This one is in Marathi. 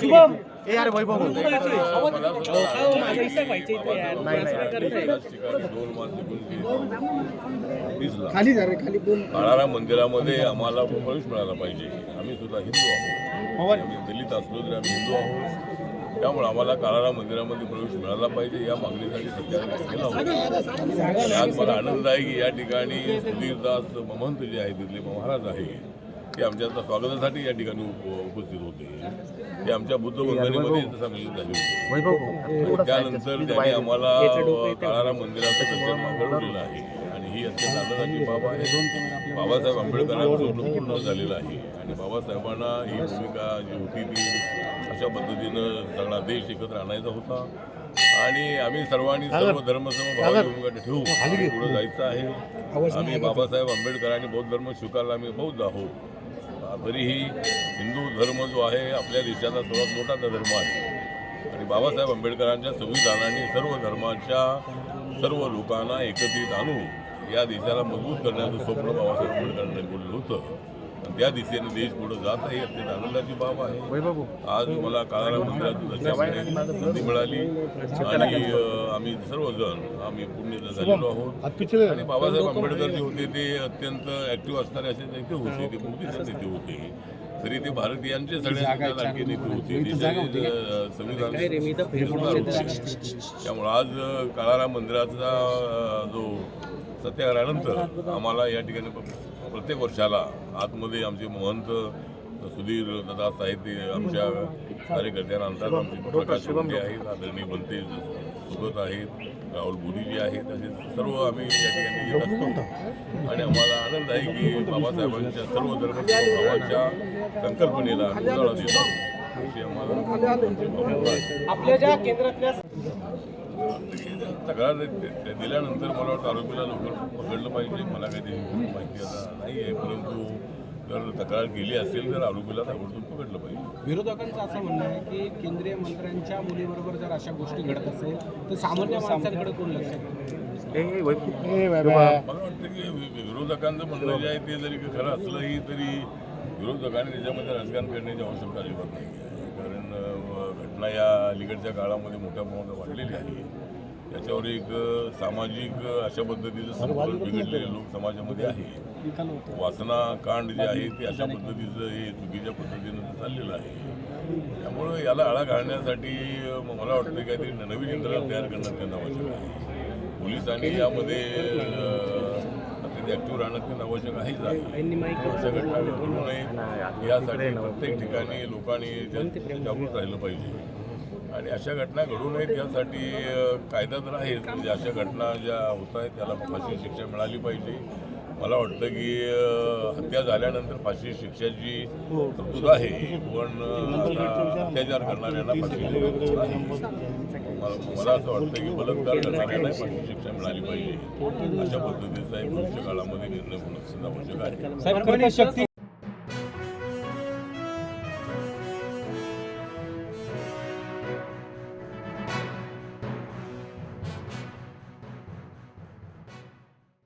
शुभम ए यार वैभव दोन खाली जा रे खाली बोल. मंदिरामध्ये आम्हाला प्रवेश मिळाला पाहिजे. आम्ही सुद्धा हिंदू आहोत. आम्ही दलित असलो तरी आम्ही हिंदू आहोत. त्यामुळे आम्हाला काळाराम मंदिरामध्ये प्रवेश मिळाला पाहिजे या मागणीसाठी सध्या गेला होता. आणि आज मला आनंद आहे की या ठिकाणी सुधीरदास महंत जे आहेत तिथले महाराज आहे ते आमच्या स्वागतासाठी या ठिकाणी उप- उपस्थित होते. ते आमच्या बुद्ध वंदनेमध्ये सामील झाले. होते त्यानंतर त्यांनी आम्हाला काळाराम मंदिराचं कल्चर घडवलेलं आहे. ही अत्यंत आनंदाची बाब आहे. बाबासाहेब आंबेडकरांचं पूर्ण झालेलं आहे. आणि बाबासाहेबांना ही भूमिका जी होती ती अशा पद्धतीनं सगळा देश एकत्र आणायचा होता. आणि आम्ही सर्वांनी सर्व धर्मसम भावाची भूमिका ठेवू पुढे जायचं आहे. आम्ही बाबासाहेब आंबेडकर आणि बौद्ध धर्म स्वीकारला आम्ही बौद्ध आहोत. तरीही हिंदू धर्म जो आहे आपल्या देशाचा सर्वात मोठा धर्म आहे. आणि बाबासाहेब आंबेडकरांच्या संविधानाने सर्व धर्माच्या सर्व लोकांना एकत्रित आणून या देशाला मजबूत करण्याचं स्वप्न बाबासाहेब आंबेडकरांनी बोललं होतं. आणि त्या दिशेने देश पुढे जात आहे अत्यंत आनंदाची बाब आहे. आज मला काळाराम मंदिरातून दर्शन घेण्याची संधी मिळाली. आणि आम्ही सर्वजण आम्ही पुण्य झालेलो आहोत. आणि बाबासाहेब आंबेडकर जे होते ते अत्यंत ऍक्टिव्ह असणारे असे नेते होते ते मोठे नेते होते. तरी ते भारतीयांचे लाडके नेते होते. संविधान. त्यामुळे आज काळाराम मंदिराचा अ, जो सत्याग्रहानंतर आम्हाला या ठिकाणी प्रत्येक वर्षाला आतमध्ये आमचे महंत सुधीर दादा साहित्य आमच्या कार्यकर्त्यांना आणतात. आमचे प्रकाश आहेत आदरणीय बनते सुगत आहेत राहुल बोरीजी आहेत असे सर्व आम्ही या ठिकाणी येत असतो. आणि आम्हाला आनंद आहे की बाबासाहेबांच्या सर्व धर्म भावाच्या संकल्पनेला आम्ही उजाळा देतो. आपल्या ज्या केंद्रातल्या तक्रार दिल्यानंतर मला वाटतं आरोपीला लवकर पकडलं पाहिजे. मला काही माहिती आता नाही आहे परंतु जर तक्रार केली असेल तर आरोपीला ताबडतोब पकडलं पाहिजे. विरोधकांचं असं म्हणणं आहे की केंद्रीय मंत्र्यांच्या मुलीबरोबर जर अशा गोष्टी घडत असेल तर सामान्य माणसांकडे कोण लक्ष मला वाटतं की विरोधकांचं म्हणणं जे आहे ते जरी खरं असलंही तरी विरोधकांनी त्याच्यामध्ये राजकारण करण्याची आवश्यकता अजिबात नाही आहे कारण घटना या अलीकडच्या काळामध्ये मोठ्या प्रमाणात वाढलेली आहे. त्याच्यावर एक सामाजिक अशा पद्धतीचं संतुलन बिघडलेले लोक समाजामध्ये आहे. वासना कांड जे आहे ते अशा पद्धतीचं हे चुकीच्या पद्धतीनं चाललेलं आहे. त्यामुळं याला आळा घालण्यासाठी मला वाटतं काहीतरी नवीन यंत्रणा तयार करणं त्यांना आवश्यक आहे. पोलिसांनी यामध्ये ॲक्टिव्ह राहणं त्यांना आवश्यक आहेच आहे अशा घटना घडू नये. यासाठी प्रत्येक ठिकाणी लोकांनी जागृत राहिलं पाहिजे. आणि अशा घटना घडू नयेत यासाठी कायदा तर आहेच. म्हणजे अशा घटना ज्या होत आहेत त्याला फाशी शिक्षा मिळाली पाहिजे. मला वाटतं की हत्या झाल्यानंतर फाशी शिक्षाची तरतूद आहे. पण अत्याचार करणाऱ्यांना फाशी. मला असं वाटतं की बलात्कार करणाऱ्यांना फाशी शिक्षा मिळाली पाहिजे. अशा पद्धतीचा एक भविष्य काळामध्ये निर्णय होणं सुद्धा आवश्यक आहे.